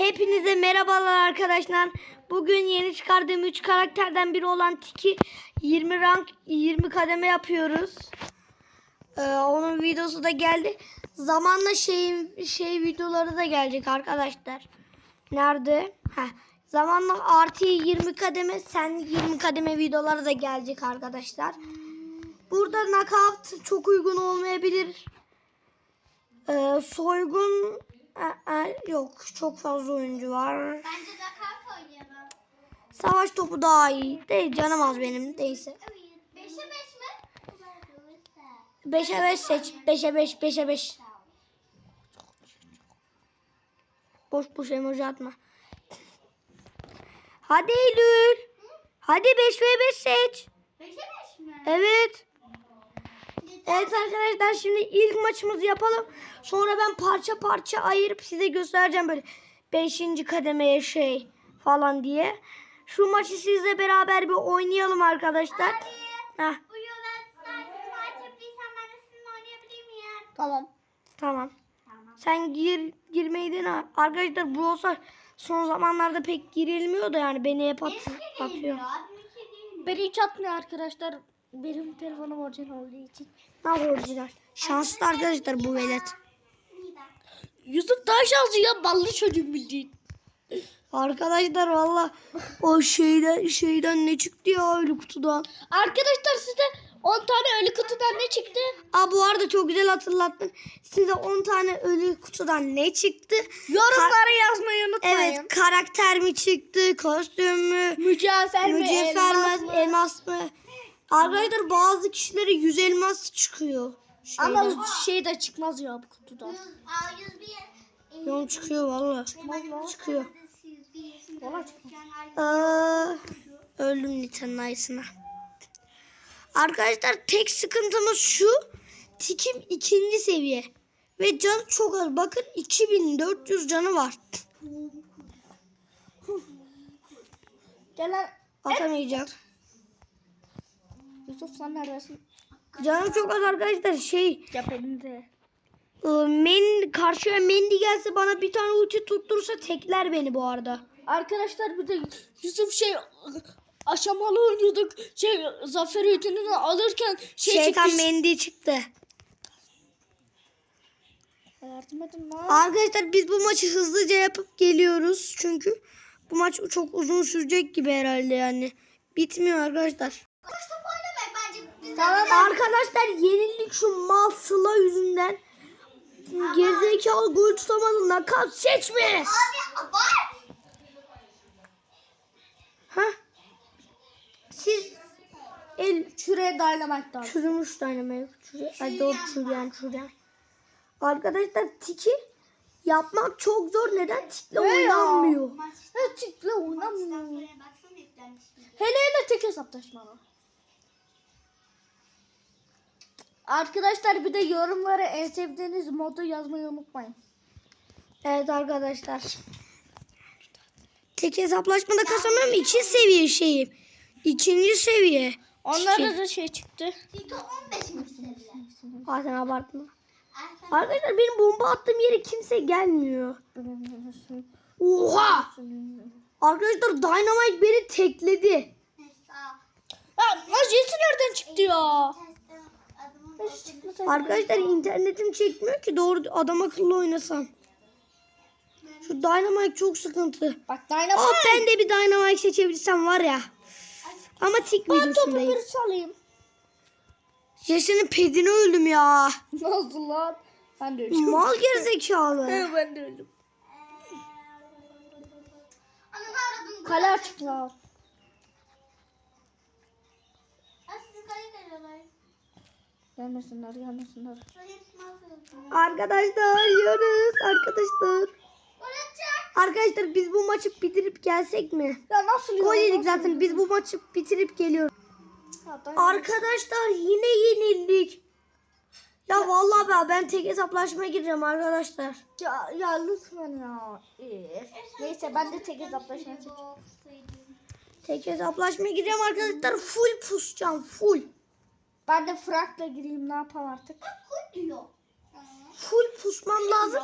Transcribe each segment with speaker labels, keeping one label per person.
Speaker 1: Hepinize merhabalar arkadaşlar. Bugün yeni çıkardığım 3 karakterden biri olan Tiki 20 rank 20 kademe yapıyoruz. Ee, onun videosu da geldi. Zamanla şey şey videoları da gelecek arkadaşlar. Nerede? Heh. Zamanla artı 20 kademe sen 20 kademe videoları da gelecek arkadaşlar. Burada knockout çok uygun olmayabilir. Ee, soygun Aa, aa, yok çok fazla oyuncu var.
Speaker 2: Bence de kart oynayalım.
Speaker 1: Savaş topu daha iyi. Değil canım az benim.
Speaker 2: Evet. Beşe beş mi?
Speaker 1: 5'e 5 seç. 5'e 5 5'e 5. Boş boş emoji atma. Hadi Eylül. Hadi 5 ve 5 seç.
Speaker 2: Beşe beş mi?
Speaker 1: Evet. Evet arkadaşlar şimdi ilk maçımızı yapalım. Sonra ben parça parça ayırıp size göstereceğim böyle 5. kademeye şey falan diye. Şu maçı sizle beraber bir oynayalım arkadaşlar. Heh,
Speaker 2: ben miyim?
Speaker 1: tamam. Tamam.
Speaker 2: Tamam.
Speaker 1: Sen gir girmeyi dene. Arkadaşlar bu olsa son zamanlarda pek girilmiyor da yani beni hep at, atıyor.
Speaker 3: Beni hiç atmıyor arkadaşlar. Benim telefonum orijinal olduğu için.
Speaker 1: Ne orijinal. Şanslı arkadaşlar bu velet.
Speaker 3: Yusuf daha şanslı ya ballı çocuğum bildiğin.
Speaker 1: Arkadaşlar valla o şeyden şeyden ne çıktı ya öyle kutudan.
Speaker 3: Arkadaşlar size 10 tane ölü kutudan ne çıktı?
Speaker 1: Aa bu arada çok güzel hatırlattın. Size 10 tane ölü kutudan ne çıktı?
Speaker 3: Yorumlara yazmayı unutmayın.
Speaker 1: Evet karakter mi çıktı? Kostüm mü?
Speaker 3: Mücevher mi?
Speaker 1: Mücevher
Speaker 3: elmas mı?
Speaker 1: Elmas mı? Arkadaşlar bazı kişilere 100 elmas çıkıyor. Şeyden.
Speaker 3: Ama şey de çıkmaz ya bu kutudan.
Speaker 2: Bir.
Speaker 1: Yok çıkıyor valla. Çıkıyor.
Speaker 3: Valla çıkmaz.
Speaker 1: Aa, öldüm Nita'nın ayısına. Arkadaşlar tek sıkıntımız şu. Tikim ikinci seviye. Ve canı çok az. Bakın 2400 canı var.
Speaker 3: Gel lan.
Speaker 1: Atamayacak.
Speaker 3: Yusuf sen neredesin?
Speaker 1: Canı çok az arkadaşlar. Şey
Speaker 3: Ya benim de.
Speaker 1: e, men, karşıya Mendy gelse bana bir tane ulti tutturursa tekler beni bu arada.
Speaker 3: Arkadaşlar bir de Yusuf şey aşamalı oynuyorduk. Şey zafer ödülünü alırken şey
Speaker 1: Şeytan
Speaker 3: çıktı.
Speaker 1: Mendy çıktı.
Speaker 3: Yardım edin lan.
Speaker 1: Arkadaşlar biz bu maçı hızlıca yapıp geliyoruz. Çünkü bu maç çok uzun sürecek gibi herhalde yani. Bitmiyor arkadaşlar.
Speaker 2: Koş top oynamak bence güzel.
Speaker 1: Tamam arkadaşlar yenildik şu mal Sıla yüzünden. Gerizekalı gol tutamadın nakat seçme.
Speaker 2: Abi var.
Speaker 1: Ha? Siz el
Speaker 3: Şuraya dynamite daha.
Speaker 1: çürümüş dynamite. Çürü, ay doğru çürüyen çürüyen. Arkadaşlar tiki yapmak çok zor. Neden tikle oynanmıyor?
Speaker 2: Buraya baksana yüklenmiş.
Speaker 3: Hele hele tek hesaplaşmalı. Arkadaşlar bir de yorumlara en sevdiğiniz modu yazmayı unutmayın.
Speaker 1: Evet arkadaşlar. Tek hesaplaşmada kazanıyorum. iki seviye şeyi. İkinci seviye.
Speaker 3: Onlarda da şey çıktı.
Speaker 2: Tito 15 mi
Speaker 1: abartma. Arkadaşlar benim bomba attığım yere kimse gelmiyor. Oha! Arkadaşlar Dynamite beni tekledi.
Speaker 3: Ya Jesse nereden çıktı ya?
Speaker 1: Arkadaşlar internetim çekmiyor ki doğru adam akıllı oynasam. Şu Dynamite çok sıkıntı.
Speaker 3: Bak Dynamite.
Speaker 1: ben de bir Dynamite seçebilsem var ya. Ama tik
Speaker 3: Ben topu
Speaker 1: videosundayım.
Speaker 3: bir salayım.
Speaker 1: Jesse'nin pedini öldüm ya.
Speaker 3: Oldu lan? Ben de öldüm.
Speaker 1: Mal gerizekalı.
Speaker 3: ben de öldüm. Kale açık lan.
Speaker 2: Sizi kale geliyorlar.
Speaker 3: Gelmesinler gelmesinler.
Speaker 1: Arkadaşlar yiyoruz arkadaşlar. Arkadaşlar biz bu maçı bitirip gelsek mi?
Speaker 3: Ya nasıl ya?
Speaker 1: Gol yedik zaten biz bu maçı bitirip geliyoruz.
Speaker 3: Ya,
Speaker 1: Arkadaşlar yine yenildik. Ya vallahi ben, ben tek hesaplaşmaya gireceğim arkadaşlar.
Speaker 3: Ya, ya lütfen ya. Ee, Neyse ben de tek hesaplaşma seçeceğim.
Speaker 1: Tek hesaplaşmaya gireceğim arkadaşlar. Full pusacağım full.
Speaker 3: Ben de Frank'la gireyim ne yapalım artık.
Speaker 2: Kul diyor.
Speaker 1: Full pusmam lazım.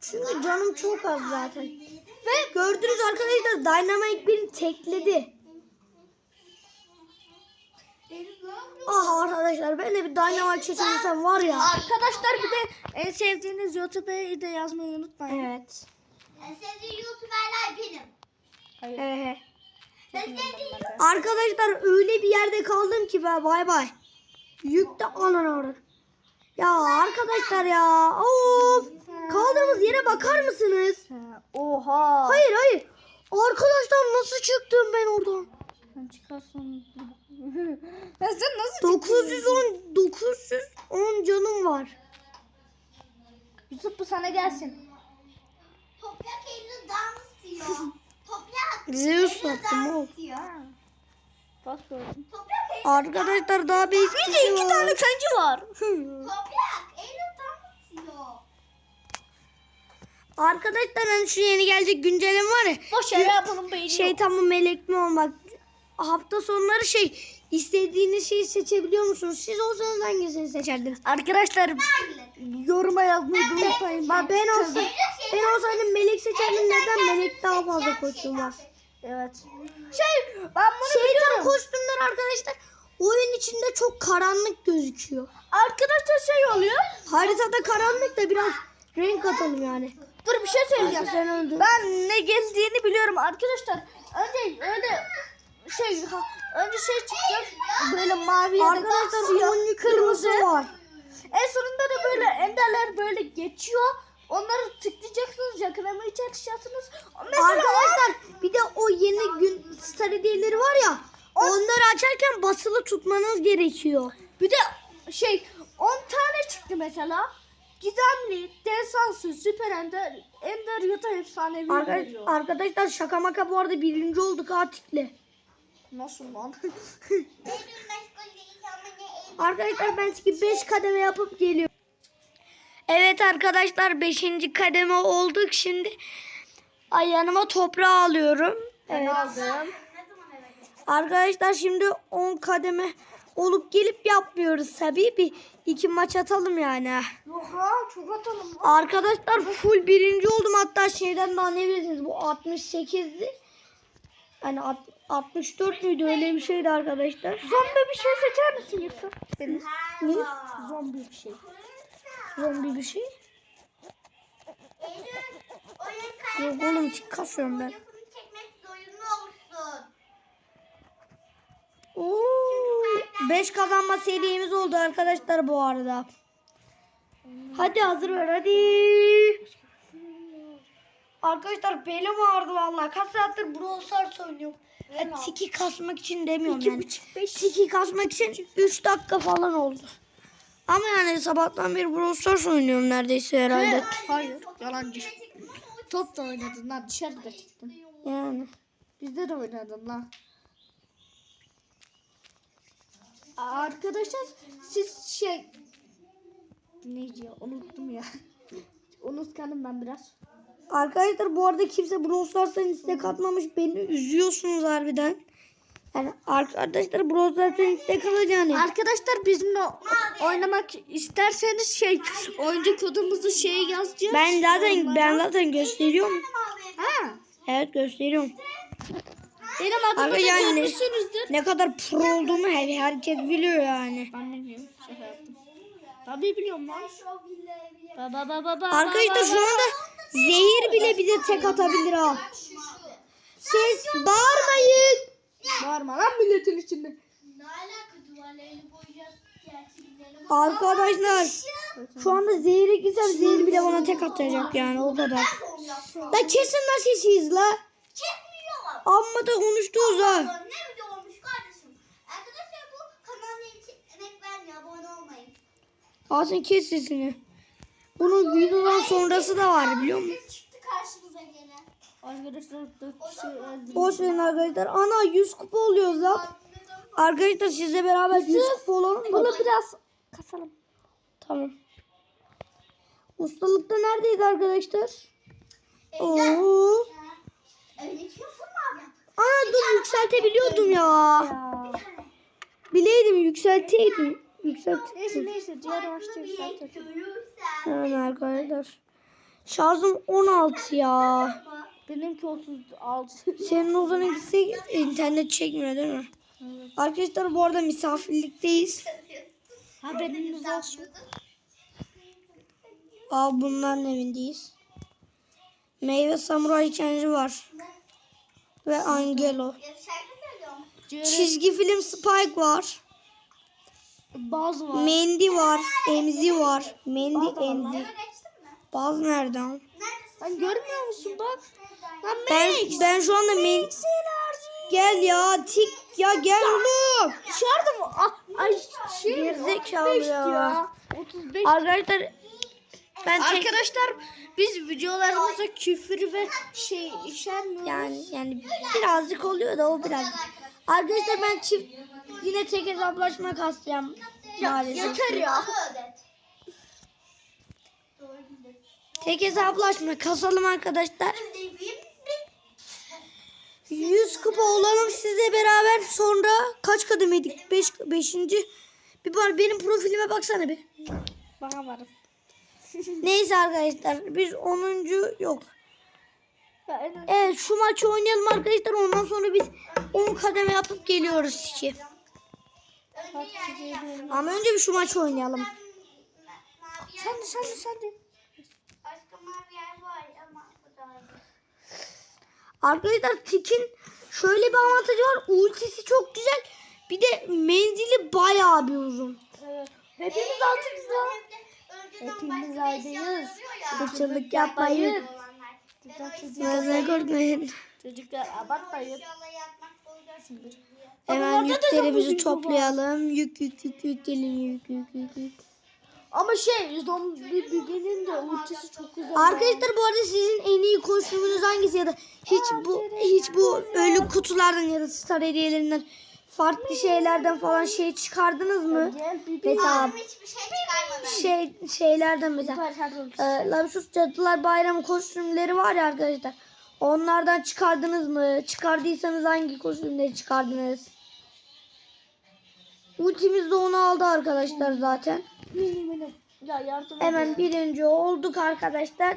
Speaker 1: Çünkü canım çok az zaten. Ve gördünüz arkadaşlar Dynamite beni tekledi. Ah arkadaşlar ben de bir Dynamite seçersem var ya.
Speaker 3: Arkadaşlar bir de en sevdiğiniz YouTube'u da yazmayı unutmayın.
Speaker 1: Evet.
Speaker 2: En sevdiğim YouTuber'lar benim.
Speaker 1: Ee,
Speaker 2: En sevdiğim
Speaker 1: arkadaşlar öyle bir yerde kaldım ki ben bay bay. Yük de anana orada. Ya arkadaşlar ya. Of. Kaldığımız yere bakar mısınız?
Speaker 3: Ha, Oha.
Speaker 1: Hayır hayır. Arkadaşlar nasıl çıktım ben oradan?
Speaker 3: Sen çıkarsın. ya sen nasıl
Speaker 1: 910 910 canım var.
Speaker 3: Yusuf bu sana gelsin.
Speaker 2: Toprak elini dans diyor. Toprak
Speaker 1: Zeus
Speaker 2: elini
Speaker 1: attım o.
Speaker 2: Toprak
Speaker 1: Arkadaşlar daha bir
Speaker 3: Bir de iki tane kancı var.
Speaker 2: Toprak dans diyor.
Speaker 1: Arkadaşlar hani şu yeni gelecek güncelleme var ya.
Speaker 3: Boş ver yapalım beyni.
Speaker 1: Şeytan mı melek mi olmak. Hafta sonları şey istediğiniz şeyi seçebiliyor musunuz? Siz olsanız hangisini seçerdiniz?
Speaker 3: Arkadaşlar yoruma yazmayı da unutmayın.
Speaker 1: Bak ben olsam ben olsaydım melek seçerdim. Neden melek daha fazla koşum var?
Speaker 3: Evet. Şey ben bunu
Speaker 1: Şeytan
Speaker 3: biliyorum.
Speaker 1: kostümler arkadaşlar oyun içinde çok karanlık gözüküyor.
Speaker 3: Arkadaşlar şey oluyor.
Speaker 1: Haritada karanlık da biraz renk atalım yani.
Speaker 3: Dur bir şey söyleyeceğim.
Speaker 1: Sen öldün.
Speaker 3: Ben ne geldiğini biliyorum arkadaşlar. Önce öyle şey ha, önce şey çıkacak böyle mavi ya da
Speaker 1: Arkadaşlar
Speaker 3: siyah, kırmızı.
Speaker 1: var.
Speaker 3: En sonunda da böyle enderler böyle geçiyor. Onları tıklayacaksınız, yakınlamaya çalışacaksınız. Mesela
Speaker 1: Arkadaşlar bir de o yeni gün star hediyeleri var ya. Onları açarken basılı tutmanız gerekiyor.
Speaker 3: bir de şey 10 tane çıktı mesela. Gizemli, desansı, süper ender, ender ya da efsanevi
Speaker 1: Arka-
Speaker 3: veriyor.
Speaker 1: arkadaşlar şaka maka bu arada birinci olduk Atik'le.
Speaker 3: Nasıl lan?
Speaker 1: Arkadaşlar ben size 5 kademe yapıp geliyorum. Evet arkadaşlar 5. kademe olduk şimdi. Ay yanıma toprağı alıyorum. Evet.
Speaker 3: aldım.
Speaker 1: Arkadaşlar şimdi 10 kademe olup gelip yapmıyoruz tabii. Bir iki maç atalım yani.
Speaker 3: Oha çok atalım.
Speaker 1: Arkadaşlar full birinci oldum hatta şeyden daha ne bilirsiniz bu 68'di. Yani alt- 64 müydü öyle bir şeydi arkadaşlar.
Speaker 3: Zombi bir şey seçer misin Yusuf?
Speaker 1: Ne?
Speaker 3: Zombi bir şey.
Speaker 1: Zombi bir şey. Yok oğlum tik kasıyorum ben.
Speaker 2: çekmek zorunda olursun.
Speaker 1: Oo, 5 kazanma serimiz oldu arkadaşlar bu arada. Hadi hazır ver hadi. Arkadaşlar belim ağrıdı vallahi. Kaç saattir Brawl Stars oynuyorum. Ya, tiki kasmak için demiyorum yani. Tiki kasmak için 3 dakika falan oldu. Ama yani sabahtan beri Brawl Stars oynuyorum neredeyse herhalde.
Speaker 3: Hayır yalancı. Top da oynadın lan dışarıda çıktın.
Speaker 1: Yani.
Speaker 3: Bizde de oynadın lan. Arkadaşlar siz şey neydi ya unuttum ya. Unutkanım ben biraz.
Speaker 1: Arkadaşlar bu arada kimse Brawl Stars'tan istek atmamış. Beni üzüyorsunuz harbiden. Yani arkadaşlar Brawl Stars'tan istek alacağını.
Speaker 3: Arkadaşlar bizimle oynamak isterseniz şey oyuncu kodumuzu şeye yazacağız.
Speaker 1: Ben zaten ben zaten gösteriyorum.
Speaker 3: Ha.
Speaker 1: Evet gösteriyorum.
Speaker 3: Benim adımı
Speaker 1: Abi
Speaker 3: da
Speaker 1: yani-
Speaker 3: görmüşsünüzdür.
Speaker 1: Ne kadar pro olduğumu her herkes biliyor yani.
Speaker 3: Ben bilmiyorum. Şaka yaptım. Tabii biliyorum lan. Baba baba baba.
Speaker 1: Arkadaşlar şu anda zehir bile bize tek atabilir ha. Ses bağırmayın.
Speaker 3: Bağırma lan milletin içinde.
Speaker 2: Ne alaka duvarlarını boyayacağız, gerçeklerini
Speaker 1: Arkadaşlar şu anda zehire gitsem zehir bile bana tek atacak yani o kadar. La kesin sesiyiz la.
Speaker 2: Çekmiyor.
Speaker 1: Amma da konuştuğuz ha.
Speaker 2: Ne video olmuş kardeşim. Arkadaşlar bu kanalın için emek vermiyor. Abone olmayın.
Speaker 1: Asın kes sesini. Bunun videodan sonrası da var biliyor musun?
Speaker 2: Çıktı karşımıza gene.
Speaker 3: Arkadaşlar dört kişi öldü.
Speaker 1: Boş verin arkadaşlar. Ana 100 kupa oluyoruz la. Arkadaşlar sizle beraber 100 kupa olalım mı?
Speaker 3: Bunu biraz kasalım.
Speaker 1: Tamam. Ustalıkta neredeyiz arkadaşlar? Oo.
Speaker 2: Öyle diyorsun mu abi?
Speaker 1: Ana dur yükseltebiliyordum ya. Bileydim yükselteydim. Yükselt.
Speaker 3: Neyse neyse diğer yükseltelim.
Speaker 2: Görürsen.
Speaker 1: Yani arkadaşlar. Şarjım 16 ya.
Speaker 3: Benimki 36.
Speaker 1: Senin odanınkisi internet çekmiyor değil mi? Arkadaşlar bu arada misafirlikteyiz.
Speaker 3: Haberiniz olsun.
Speaker 1: Aa bunların evindeyiz. Meyve samuray kendi var. Ve Angelo. Çizgi film Spike var.
Speaker 3: Bazı var.
Speaker 1: Mendi var. Emzi var. Mendi emzi. Baz nereden?
Speaker 3: Sen görmüyor musun bak? Lan
Speaker 1: Ben ben şu anda men Gel ya tik ya gel oğlum.
Speaker 3: Dışarıda mı? Ah, ay şey
Speaker 1: Gerizekalı
Speaker 3: 35
Speaker 1: ya.
Speaker 3: ya. 35.
Speaker 1: Arkadaşlar ben tek,
Speaker 3: Arkadaşlar biz videolarımızda küfür ve şey işenmiyoruz.
Speaker 1: yani yani birazcık oluyor da o biraz. Arkadaşlar ben çift yine tek hesaplaşma kasacağım maalesef.
Speaker 3: Yeter ya.
Speaker 1: Tek hesaplaşma kasalım arkadaşlar.
Speaker 2: Şimdi bir
Speaker 1: 100 kupa olalım sizle beraber sonra kaç kademeydik? 5 5. Bir var benim profilime baksana bir.
Speaker 3: Bana varım.
Speaker 1: Neyse arkadaşlar biz 10. yok. Evet şu maçı oynayalım arkadaşlar ondan sonra biz 10 kademe yapıp geliyoruz ki. Ama önce bir şu maçı oynayalım.
Speaker 3: sen de sen de sen de.
Speaker 1: Arkadaşlar Tik'in şöyle bir avantajı var. Ultisi çok güzel. Bir de menzili bayağı bir uzun.
Speaker 3: Evet. Hepimiz altımızda. Hepimiz aydayız.
Speaker 1: Hırsızlık yapmayın. Nazar korkmayın.
Speaker 3: Çocuklar abartmayın.
Speaker 1: Hemen yüklerimizi toplayalım. Yük yük yük yük gelin yük yük yük yük.
Speaker 3: Ama şey zombi bibenin de ultisi çok güzel.
Speaker 1: Arkadaşlar bu arada sizin en iyi kostümünüz hangisi ya da hiç bu hiç bu ölü kutulardan ya da star hediyelerinden farklı şeylerden falan şey çıkardınız mı? Mesela
Speaker 2: Hiçbir şey çıkarmadım.
Speaker 1: şey şeylerden mesela e, Lapsus Cadılar Bayramı kostümleri var ya arkadaşlar. Onlardan çıkardınız mı? Çıkardıysanız hangi kostümleri çıkardınız? Ultimiz de onu aldı arkadaşlar zaten. Hemen birinci olduk arkadaşlar.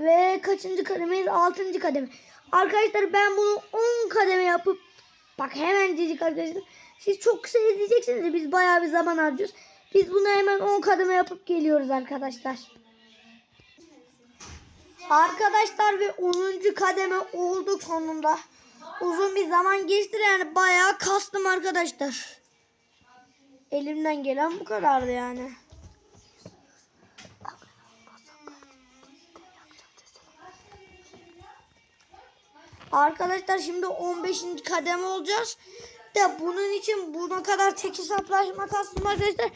Speaker 1: Ve kaçıncı kademeyiz? Altıncı kademe. Arkadaşlar ben bunu 10 kademe yapıp bak hemen cicik arkadaşlar. Siz çok kısa izleyeceksiniz de biz bayağı bir zaman harcıyoruz. Biz bunu hemen 10 kademe yapıp geliyoruz arkadaşlar. Arkadaşlar ve 10. kademe olduk sonunda. Uzun bir zaman geçti yani bayağı kastım arkadaşlar. Elimden gelen bu kadardı yani. Arkadaşlar şimdi 15. kademe olacağız. De bunun için buna kadar tek hesaplaşma kastım arkadaşlar.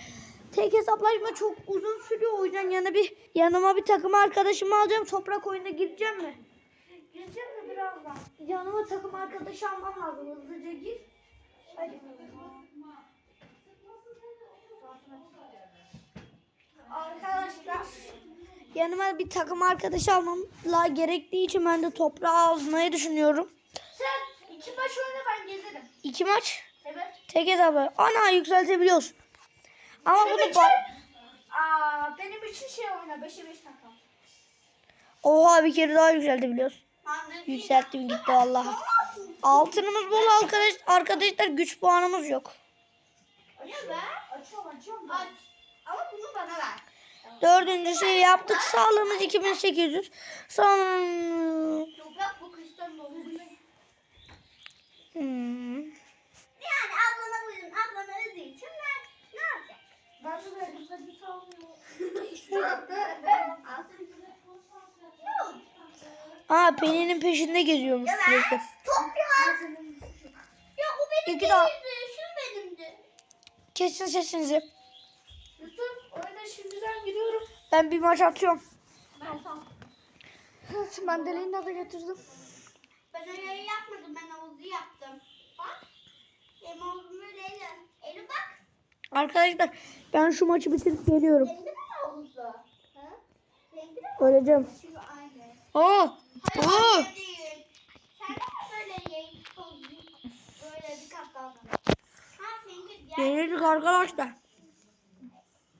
Speaker 1: Tek hesaplaşma çok uzun sürüyor. O yüzden yana bir yanıma bir takım arkadaşımı alacağım. Toprak oyuna gireceğim mi?
Speaker 3: Gireceğim de birazdan.
Speaker 1: Yanıma takım arkadaşı almam lazım. Hızlıca gir. Hadi. Arkadaşlar yanıma bir takım arkadaşı almamla gerektiği için ben de toprağı almayı düşünüyorum.
Speaker 3: Sen iki baş oyna ben gezerim.
Speaker 1: İki maç
Speaker 3: Evet.
Speaker 1: tek hesabı. Ana yükseltebiliyoruz. Ama bunu
Speaker 3: Benim
Speaker 1: ba-
Speaker 3: Aa, benim için şey oyna 5'e 5 takım.
Speaker 1: Oha bir kere daha yükseltebiliyoruz.
Speaker 2: Mandır
Speaker 1: Yükselttim gitti vallahi. Altınımız bol arkadaş arkadaşlar güç puanımız yok.
Speaker 2: Açıyor be.
Speaker 3: Açıyorum açıyorum.
Speaker 2: Aç. Ama bunu bana ver.
Speaker 1: Dördüncü şey yaptık. Sağlığımız 2800. Sonra
Speaker 2: Toprak bu kıştan dolu.
Speaker 1: Hmm.
Speaker 2: Yani ablana buyurun. Ablana öldüğü için ne, ne yapacak?
Speaker 3: Ben de sen bir salmıyor.
Speaker 2: Yok.
Speaker 1: Aa Pelin'in peşinde geziyormuş sürekli.
Speaker 2: Toprak. Ya o benim
Speaker 1: İki daha.
Speaker 2: değildi. Şu benimdi.
Speaker 1: Kesin sesinizi.
Speaker 3: Yusuf oyuna şimdiden giriyorum.
Speaker 1: Ben bir maç atıyorum.
Speaker 2: Ben tam.
Speaker 3: Mandalina da getirdim.
Speaker 2: Ben öyle yapmadım. Ben havuzu yaptım. Bak. Benim havuzum öyleydi. Eli bak.
Speaker 1: Arkadaşlar ben şu maçı bitirip geliyorum.
Speaker 2: Elinde mi havuzu? Ha? De mi?
Speaker 1: Öleceğim.
Speaker 2: Şu aynı. Hayır
Speaker 1: Oo.
Speaker 2: öyle değil. Sen de mi böyle yayın havuzu böyle bir kat daha Ha seninki diğer.
Speaker 1: Yenildik arkadaşlar.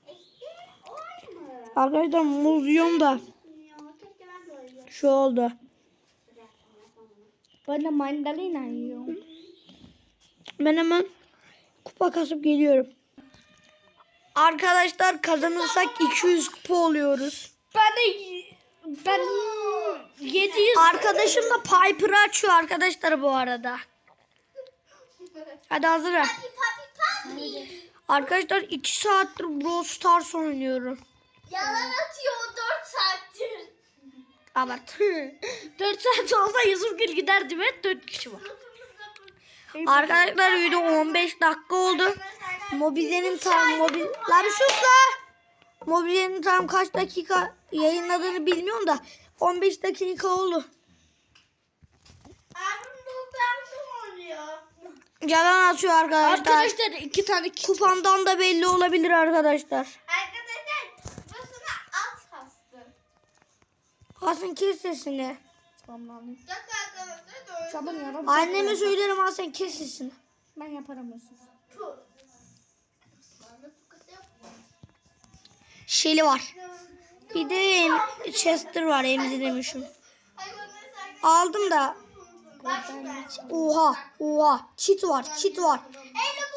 Speaker 2: Eski o aynı mı?
Speaker 1: Arkadaşlar muz yiyorum da. Şu oldu.
Speaker 3: Ben de mandalina yiyorum.
Speaker 1: Ben hemen kupa kasıp geliyorum. Arkadaşlar kazanırsak 200 kupa oluyoruz.
Speaker 3: Ben de ben 700
Speaker 1: Arkadaşım da Piper'ı açıyor arkadaşlar bu arada. Hadi hazır. Arkadaşlar 2 saattir Brawl Stars oynuyorum.
Speaker 2: Yalan atıyor 4 saattir.
Speaker 1: Abart.
Speaker 3: 4 saat olsa Yusuf Gül giderdi ve 4 kişi var.
Speaker 1: Arkadaşlar video 15 dakika oldu. Mobize'nin tam mobil... La bir sus la. Mobize'nin tam kaç dakika yayınladığını bilmiyorum da 15 dakika oldu. Yalan atıyor arkadaşlar.
Speaker 3: Arkadaşlar iki tane
Speaker 1: Kupamdan da belli olabilir arkadaşlar.
Speaker 2: Arkadaşlar bu sana az hastı.
Speaker 1: Hasan kes sesini.
Speaker 2: doğru.
Speaker 3: Sabun yaram.
Speaker 1: Anneme söylerim Hasan kes sesini.
Speaker 3: Ben yaparım Yusuf.
Speaker 1: Şeli var. Bir de Chester var emziremişim. Aldım da. Oha oha. Kit var kit var.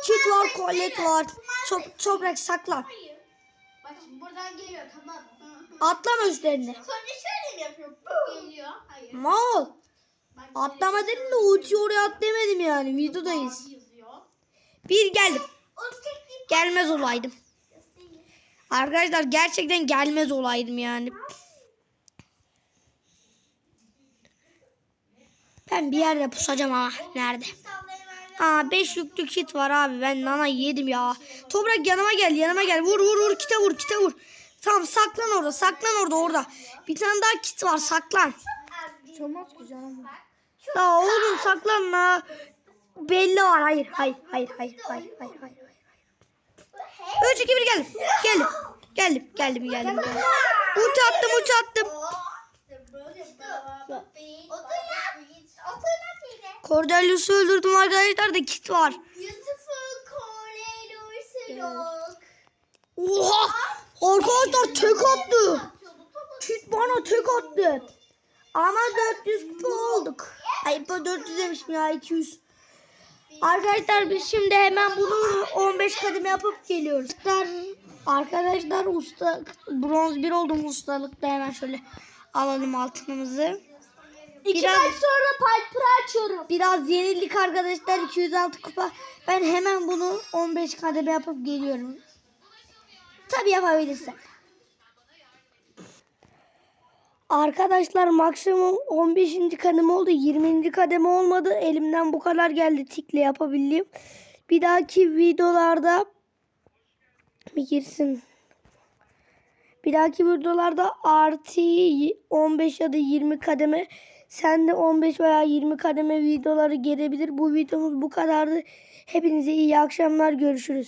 Speaker 1: Kit var kolet var. Çok toprak saklan.
Speaker 2: Bak buradan geliyor tamam.
Speaker 1: Atlama üstlerine.
Speaker 2: Sonra şöyle mi yapıyor? Geliyor. Hayır.
Speaker 1: Mal. Atlama dedim de uçu oraya at demedim yani. Videodayız. Bir geldim. Gelmez olaydım. Arkadaşlar gerçekten gelmez olaydım yani. Ben bir yerde pusacağım ama nerede? Aa 5 yüklü kit var abi ben nana yedim ya. Toprak yanıma gel yanıma gel vur vur vur kite vur kite vur. Tamam saklan orada saklan orada orada. Bir tane daha kit var saklan.
Speaker 3: Olmaz ki canım.
Speaker 1: La oğlum saklan la. Belli var hayır hayır hayır hayır hayır hayır hayır. 3 2 1 geldim. Geldim. Geldim geldim geldim. geldim. Ulti attım ulti attım. Cordelius'u öldürdüm arkadaşlar da kit var.
Speaker 2: Yusuf'un Cornelius'u yok.
Speaker 1: Oha! Arkadaşlar tek attı. Kit bana tek attı. Ama 400 kupa olduk. Ay bu 400 demişim ya 200. Arkadaşlar biz şimdi hemen bunu 15 kademe yapıp geliyoruz. Arkadaşlar, usta bronz 1 oldum ustalıkta hemen şöyle alalım altınımızı.
Speaker 3: İki
Speaker 1: Biraz-
Speaker 3: sonra Piper'ı açıyorum.
Speaker 1: Biraz yenildik arkadaşlar 206 kupa. Ben hemen bunu 15 kademe yapıp geliyorum. Tabii yapabilirsem. Arkadaşlar maksimum 15. kademe oldu. 20. kademe olmadı. Elimden bu kadar geldi tikle yapabildiğim. Bir dahaki videolarda bir girsin. Bir dahaki videolarda artı 15 ya da 20 kademe sen de 15 veya 20 kademe videoları gelebilir. Bu videomuz bu kadardı. Hepinize iyi akşamlar. Görüşürüz.